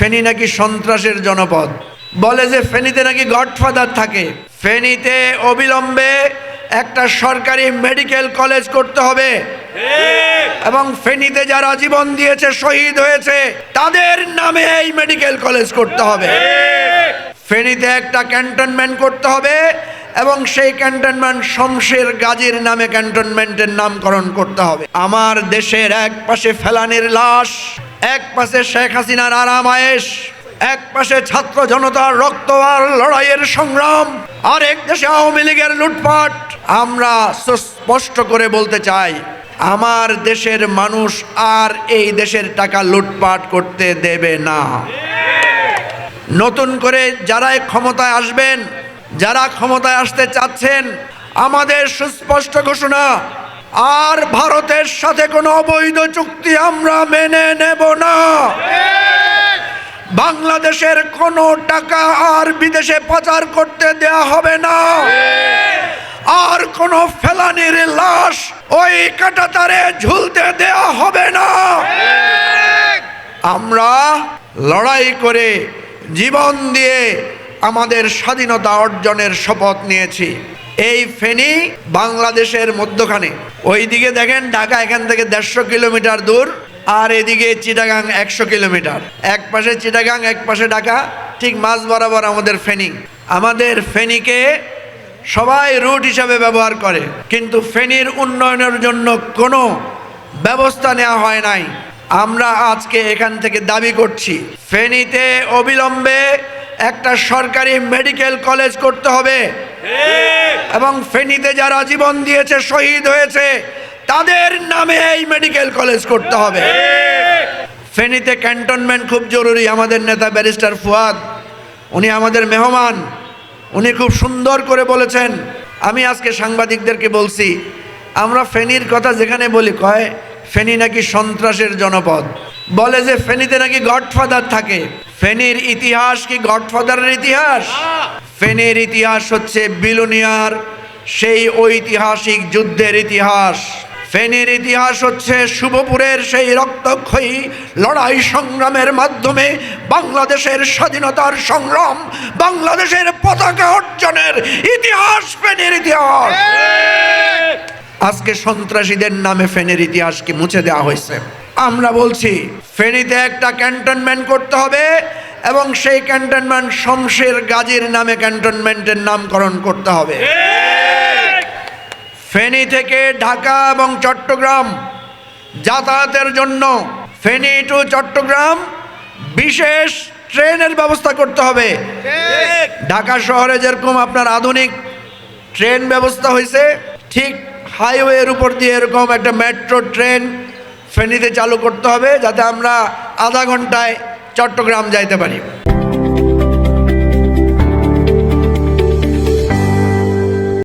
ফেনী নাকি সন্ত্রাসের জনপদ? বলে যে ফেনীতে নাকি গডফাদার থাকে। ফেনীতে অবিলম্বে একটা সরকারি মেডিকেল কলেজ করতে হবে। এবং ফেনীতে যারা জীবন দিয়েছে শহীদ হয়েছে তাদের নামে এই মেডিকেল কলেজ করতে হবে। ফেনীতে একটা ক্যান্টনমেন্ট করতে হবে এবং সেই ক্যান্টনমেন্ট শমশের গাজীর নামে ক্যান্টনমেন্টের নামকরণ করতে হবে। আমার দেশের এক পাশে ফেলানির লাশ এক পাশে শেখ হাসিনার আরাম আয়েশ, এক পাশে ছাত্র জনতার রক্ত আর লড়াইয়ের সংগ্রাম আর এক দেশে আওয়ামী লীগের লুটপাট। আমরা স্পষ্ট করে বলতে চাই, আমার দেশের মানুষ আর এই দেশের টাকা লুটপাট করতে দেবে না। নতুন করে যারাই ক্ষমতায় আসবেন, যারা ক্ষমতায় আসতে চাচ্ছেন, আমাদের সুস্পষ্ট ঘোষণা আর ভারতের সাথে কোনো অবৈধ চুক্তি আমরা মেনে নেব না। বাংলাদেশের কোনো টাকা আর বিদেশে পাচার করতে দেয়া হবে না। আর কোনো ফেলানির লাশ ওই কাটাতারে ঝুলতে দেয়া হবে না। আমরা লড়াই করে জীবন দিয়ে আমাদের স্বাধীনতা অর্জনের শপথ নিয়েছি। এই ফেনী বাংলাদেশের মধ্যখানে। ওইদিকে দেখেন ঢাকা, এখান থেকে দেড়শো কিলোমিটার দূর, আর এদিকে চিটাগাং একশো কিলোমিটার। এক পাশে চিটাগাং, এক পাশে ঢাকা, ঠিক মাঝ বরাবর আমাদের ফেনী। আমাদের ফেনীকে সবাই রুট হিসাবে ব্যবহার করে, কিন্তু ফেনীর উন্নয়নের জন্য কোনো ব্যবস্থা নেওয়া হয় নাই। আমরা আজকে এখান থেকে দাবি করছি, ফেনীতে অবিলম্বে একটা সরকারি মেডিকেল কলেজ করতে হবে। এবং ফেনীতে যারা জীবন দিয়েছে, শহীদ হয়েছে, তাদের নামে এই মেডিকেল কলেজ করতে হবে। ফেনীতে ক্যান্টনমেন্ট খুব জরুরি, আমাদের নেতা ব্যারিস্টার ফুয়াদ, উনি আমাদের মেহমান, উনি খুব সুন্দর করে বলেছেন। আমি আজকে সাংবাদিকদেরকে বলছি, আমরা ফেনীর কথা যেখানে বলি, কয়, ফেনী নাকি সন্ত্রাসের জনপদ। বলে যে ফেনীতে নাকি গডফাদার থাকে। ফেনীর ইতিহাস কি গডফাদারের ইতিহাস? ফেনীর ইতিহাস হচ্ছে বিলুনিয়ার, সেই ঐতিহাসিক যুদ্ধের ইতিহাস। ফেনীর ইতিহাস হচ্ছে শুভপুরের সেই রক্তক্ষয়ী লড়াই সংগ্রামের মাধ্যমে বাংলাদেশের স্বাধীনতার সংগ্রাম, বাংলাদেশের পতাকা অর্জনের ইতিহাস, ফেনীর ইতিহাস। আজকে সন্ত্রাসীদের নামে ফেনীর ইতিহাসকে মুছে দেওয়া হয়েছে। আমরা বলছি, ফেনীতে একটা ক্যান্টনমেন্ট করতে হবে এবং সেই ক্যান্টনমেন্ট শমশের গাজীর নামে ক্যান্টনমেন্টের নামকরণ করতে হবে। ফেনী থেকে ঢাকা এবং চট্টগ্রাম যাতায়াতের জন্য ফেনী টু চট্টগ্রাম বিশেষ ট্রেনের ব্যবস্থা করতে হবে। ঢাকা শহরে যেরকম আপনার আধুনিক ট্রেন ব্যবস্থা হয়েছে, ঠিক হাইওয়ের উপর দিয়ে এরকম একটা মেট্রো ট্রেন ফেনীতে চালু করতে হবে, যাতে আমরা আধা ঘন্টায় চট্টগ্রাম যাইতে পারি।